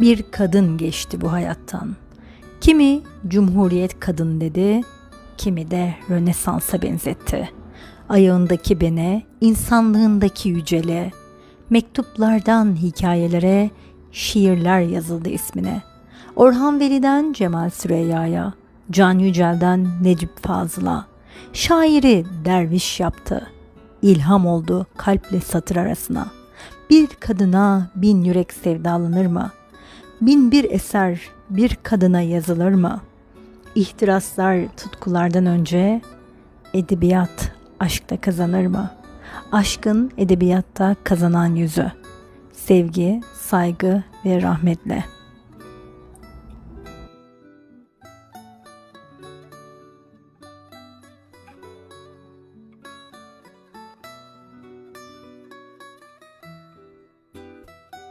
Bir kadın geçti bu hayattan. Kimi Cumhuriyet kadın dedi, kimi de Rönesans'a benzetti. Ayağındaki bene, insanlığındaki yücele, mektuplardan hikayelere şiirler yazıldı ismine. Orhan Veli'den Cemal Süreyya'ya, Can Yücel'den Necip Fazıl'a, şairi derviş yaptı. İlham oldu kalple satır arasına. Bir kadına bin yürek sevdalanır mı? Bin bir eser bir kadına yazılır mı? İhtiraslar tutkulardan önce edebiyat aşkta kazanır mı? Aşkın edebiyatta kazanan yüzü. Sevgi, saygı ve rahmetle.